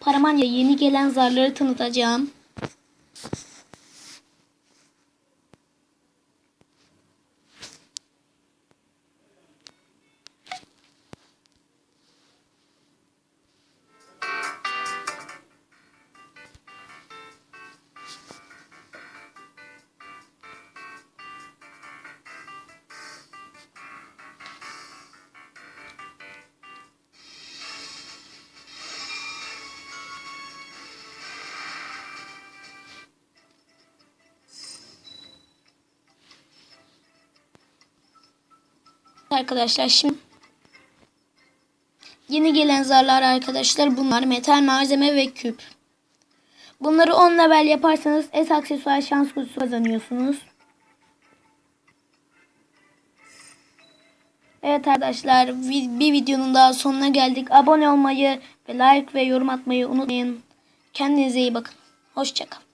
Paramanya yeni gelen zarları tanıtacağım. Arkadaşlar şimdi yeni gelen zarlar arkadaşlar bunlar metal malzeme ve küp. Bunları 10 level yaparsanız es aksesuar şans kutusu kazanıyorsunuz. Evet arkadaşlar bir videonun daha sonuna geldik. Abone olmayı ve like ve yorum atmayı unutmayın. Kendinize iyi bakın. Hoşçakalın.